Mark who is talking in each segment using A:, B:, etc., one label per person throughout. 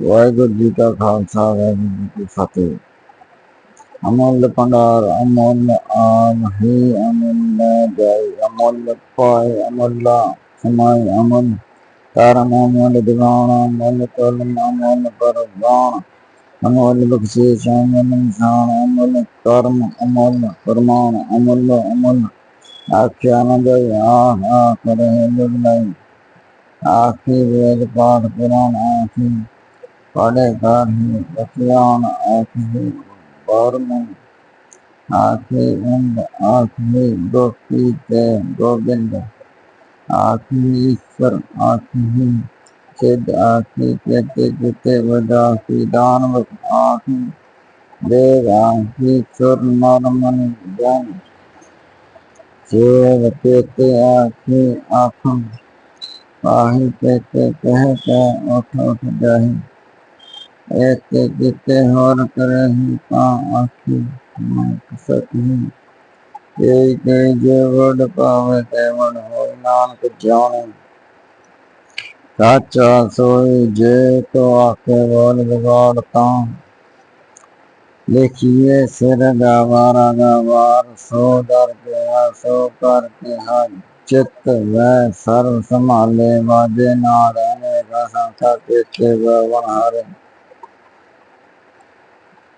A: ਵਾਹਿਗੁਰੂ ਜੀ ਕਾ ਖਾਲਸਾ ਵਾਹਿਗੁਰੂ ਜੀ ਕੀ ਫਤਿਹ ਅਮੁੱਲ ਭੰਡਾਰ ਅਮੁੱਲ ਆਮ ਹੀ ਅਮੁੱਲ ਜਾਈ ਅਮੁੱਲ ਪਾਏ ਅਮੁੱਲ ਸਮਾਈ ਅਮੁੱਲ ਕਰਮ ਅਮੁੱਲ ਦਿਵਾਨ ਅਮੁੱਲ ਕੁਲ ਅਮੁੱਲ ਪਰਵਾਨ ਅਮੁੱਲ ਬਖਸ਼ਿਸ਼ ਅਮੁੱਲ ਨਿਸ਼ਾਨ ਅਮੁੱਲ ਕਰਮ ਅਮੁੱਲ ਫਰਮਾਨ ਅਮੁੱਲ ਅਮੁੱਲ ਆਖਿਆ ਨਾ ਜਾਈ ਆਹ ਆਹ ਕਰੇ ਲੁਗਲਾਈ ਆਖੀ ਵੇਦ ਪਾਠ ਪੁਰਾਣ ਆਖੀ पड़ेगा ही बतियान ही बार में आखिरी इंद ही गोपी जय गोविंद। ही ईश्वर आखिरी चिद आखिरी कहते कहते वजासी दानव आखिरी देव आखिरी सुर नर्मन जन। सेव कहते ही आखम पाही कहते कह कह उठ उठ, जाही। ऐसे देते और करे ही का आखी मैं कसत ही। जे जे जेवड़ पावे तेवड़ हो, नानक जाने। ਸਾਚਾ ਸੋਈ ਜੇ ਤੋ ਆਖੇ ਬੋਲ ਬਗਾੜ ਤਾਂ ਲਿਖੀਏ ਸਿਰ ਦਾ ਵਾਰਾ ਦਾ ਵਾਰ ਸੋ ਦਰ ਗਿਆ ਸੋ ਕਰ ਕੇ ਹਰ ਚਿਤ ਵੈ ਸਰਵ ਸੰਭਾਲੇ ਵਾਜੇ ਨਾ ਰਹਿਣੇ ਕਾ ਸੰਤਾ ਕੇ ਕੇ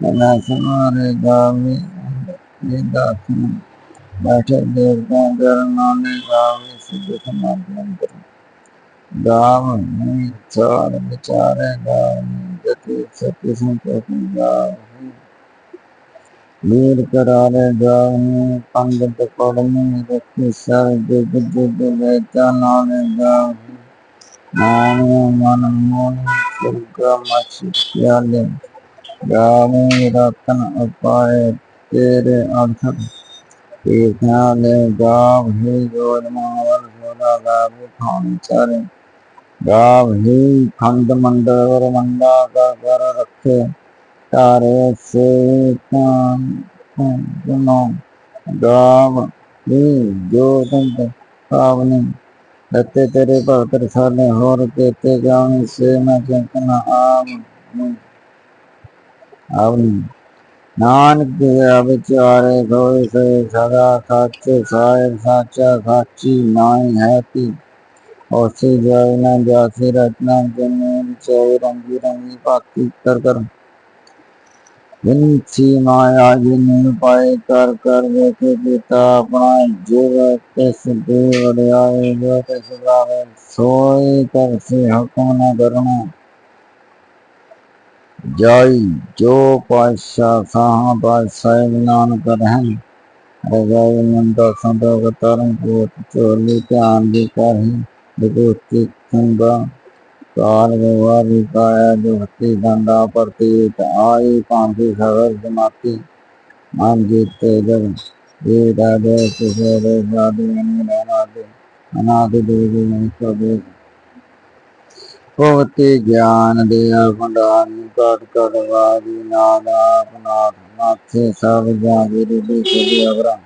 A: ਨਾ ਸਮਾਰੇ ਗਾਵੇ ਇਹ ਦਾਸਨ ਬੈਠੇ ਦੇਵਤਾ ਗਰਨਾਨੇ ਗਾਵੇ ਸਿੱਧ ਸਮਾਧਨ ਕਰ ਗਾਵ ਨਹੀਂ ਚਾਰ ਵਿਚਾਰੇ ਗਾਵੇ ਜਤੀ ਸਤੀ ਸੰਤੋਖੀ ਗਾਵੇ ਲੀਰ ਕਰਾਰੇ ਗਾਵੇ ਪੰਡਤ ਕੋੜਮੀ ਰੱਖੀ ਸਰ ਜੁਗ ਜੁਗ ਵੇਚਾ ਨਾਲੇ ਗਾਵੇ ਨਾਮ ਮਨ ਮੋਨ ਸੁਰਗਾ ਮਛ ਪਿਆਲੇ ਗਾਵੇ ਰਤਨ ਉਪਾਏ ਤੇਰੇ ਅਰਥ ਤੀਰਥਾਂ ਦੇ ਗਾਵ ਹੀ ਜੋੜ ਮਾਵਲ ਸੋਦਾ ਗਾਵੇ ਖਾਨ ਚਾਰੇ ਗਾਵ ਹੀ ਖੰਡ ਮੰਡਲ ਵਰ ਮੰਡਾ ਕਾ ਕਰ ਰੱਖੇ ਤਾਰੇ ਸੇ ਤਾਂ ਜਨੋ ਗਾਵ ਹੀ ਜੋ रत्ते तेरे पवित्र साले होर केते गाँव से न चिंतन आम आवनी नानक विचारे गोय से सदा सच साहिब साचा साची नाई हैती ओसी जय न जासी रत्न ज़मीन चय रंगी रंगी पाकी कर कर। विनती माया जिन उपाय कर कर देखे पिता अपना जो तिस लावे कर से हकम न करना जाई जो पातशाह साहा पातशाह ज्ञान करहन रजाई नंदा संतों का तरन को चोली ध्यान भी करही विभूति संभा ਕਾਰ ਗਵਾ ਵਿਕਾਇਆ ਜੋ ਹੱਤੀ ਗੰਦਾ ਪ੍ਰਤੀਤ, ਆਈ ਕਾਂਤੀ ਸਗਰ ਜਮਾਤੀ। ਮਨ ਜੀਤੇ ਜਗ ਇਹ ਦਾਦੇ ਕਿਸੇ ਦੇ ਸਾਧੂ ਨੇ ਲੈਣਾ ਦੇ ਅਨਾਦ ਦੇ ਦੇ ਨਹੀਂ ਸੋਦੇ ਹੋਤੇ ਗਿਆਨ ਦੇ ਭੰਡਾਰ ਨੂੰ ਕਾਟ ਕਰਵਾ ਦੀ ਨਾਦ ਆਪਣਾ ਨਾਥੇ ਸਭ ਜਾਗੇ ਦੇ ਦੇ ਸਭੀ ਅਵਰਾ।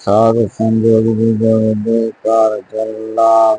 A: ਸਾਧ ਸੰਜੋਗ ਦੇ ਦੇ ਕਾਰ ਚੱਲਾ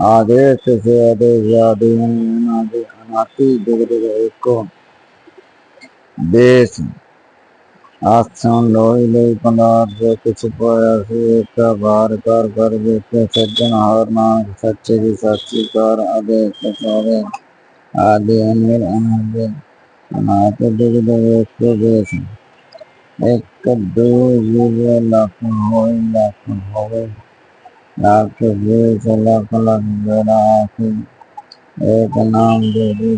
A: आदेश से आदेश अनासी को देश आसन लोई लोई पनार से कुछ प्रयासी एकता भार कर कर देते सज्जन हर नाम सच्चे की सच्ची कर आदेश सारे आदि अनिल अनादि अनाते जगत को देश एक दो युग लाखों हो लाखों होवे आपके बीच अलग अलग बेड़ा आके एक नाम दे दी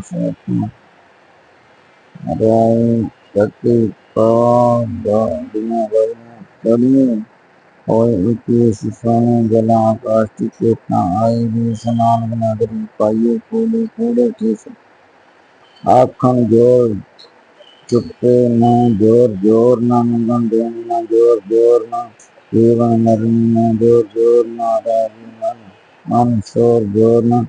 A: रई पति को दुनिया भर में चली और इक्कीस सोने जला आकाश की चेतना आई भी समान बना करी पाइये फूले फूले ठीक आखन ज़ोर चुपके न ज़ोर ज़ोर न मुगन देना ज़ोर ज़ोर ना ਜੋਰ ਜੋਰ ਨਾਲ ਰਾਜੀ ਮਨ ਮਨ ਸੋਰ ਜੋਰ ਨਾਲ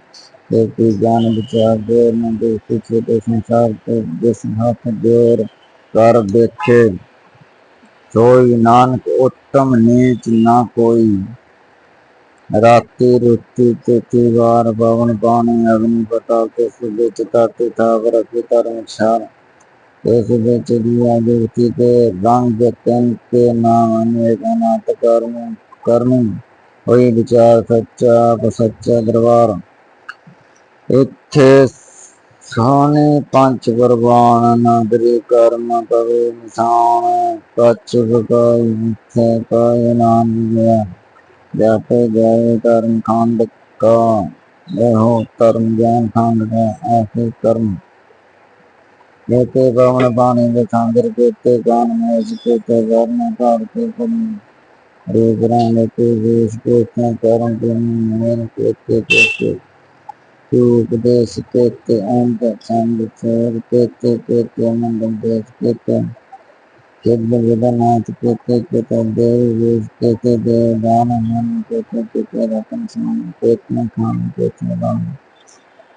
A: ਤੇ ਕੀ ਗਿਆਨ ਵਿਚਾਰ ਜੋਰ ਨਾਲ ਦੇਖੇ ਛੋਟੇ ਸੰਸਾਰ ਤੇ ਜਿਸ ਹੱਥ ਜੋਰ ਕਰ ਦੇਖੇ ਕੋਈ ਨਾਨਕ ਉੱਤਮ ਨੀਚ ਨਾ ਕੋਈ ਰਾਤੀ ਰੁੱਤੀ ਤੇ ਤਿਵਾਰ ਬਵਨ ਬਾਣੇ ਅਗਨੀ ਬਟਾ ਕੇ ਸੁਲੇ ਚਿਤਾ ਤੇ ਤਾਵਰ ਕੇ ਧਰਮ ਛਾਰ इस बिच दिया जुगती के रंग तन के नाम अनेक अनाथ कर्म कर्म हुई विचार सच्चा आप सच्चा दरबार ਇੱਥੇ ਸੋਹਣੇ ਪੰਜ ਕੁਰਬਾਨ ਨਾਦਰੀ ਕਰਮ ਕਵੇ ਨਿਸ਼ਾਨ ਕੱਚ ਬਕਾਈ ਇੱਥੇ ਕਾਇ ਨਾਮ ਲਿਆ ਜਾਤੇ ਜਾਏ ਕਰਮ ਖੰਡ ਕਾ ਇਹੋ ਧਰਮ ਗਿਆਨ ਖੰਡ ਦਾ ਆਖੇ ਕਰਮ देते ब्राह्मण पानी देखांतर देते ते मेष में वर्ण काढ़ते कमी रूप रंग के वेश देते के प्रेमी मेर देते देते उपदेश ते अंत चंद चोर के ते के ते मंडल देश के देते केतन वेदनाथ के ते देव देश के ते देव दान के ते केते रतन के ते खान के ते राम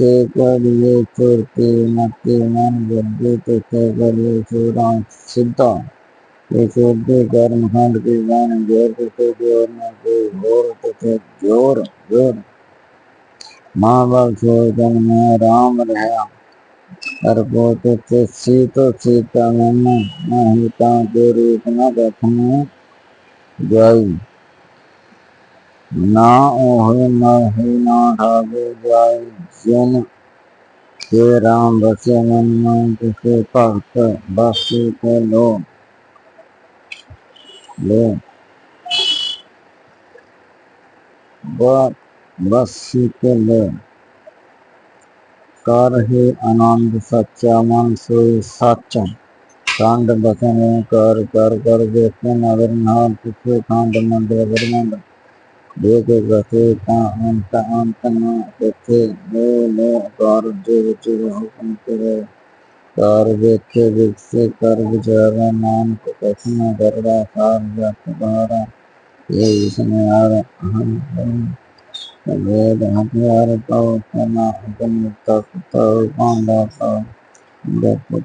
A: करिए सुरती बुद्धि तिथे करिए सिद्धा। ये शुद्धि कर्म खंड की वाणी ज़ोर तिथे ज़ोर न कोई ज़ोर तिथे ज़ोर ज़ोर माँ बाप छोड़कर राम रहा पर पोते थे सीतो सीता मैंने नहीं ता के रूप न कथने जाई ना ओहे माहे ना ठागे जाय जिन के राम बसे मन में जिसे भक्त बसे को लो ले बसी के ले कर ही आनंद सच्चा मन से सच्चा कांड बसन कर कर कर देखन नगर नाम किसे कांड मंदिर अगर मंदिर देवगसे तां तां तना तथे नो नो कार्जे चिरह कंकरे कार्वेखे विक्से कर्व जरा नाम को कथन गर्वा कार्य कबारा ये इसमें आर अहम हम वेद हथियार पाओ तना अगम तक तव पांडा पाओ दपुत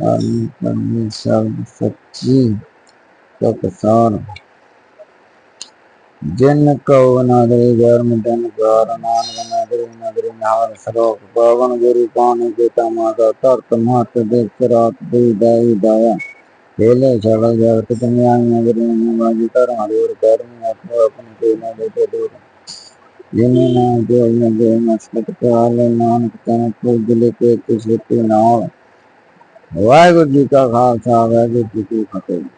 A: ताली करनी सर्व सच्ची तक सार जिन कौ नागरी धर्मधन कार नानक नगरी नगरी नार सरोप पावन गुरु पानी पिता माता तरत महत देख रात दी दाई दाया हेले छड़ा जगत कन्याई नगरी में बाजी कर हरिवर करनी अपने अपने तेना देते दूर जिन्हें नाम जो मैं जो मस्तक काल नानक तन पूजले के किसी के नाम वाहेगुरु जी का खालसा वाहेगुरु जी की फतेह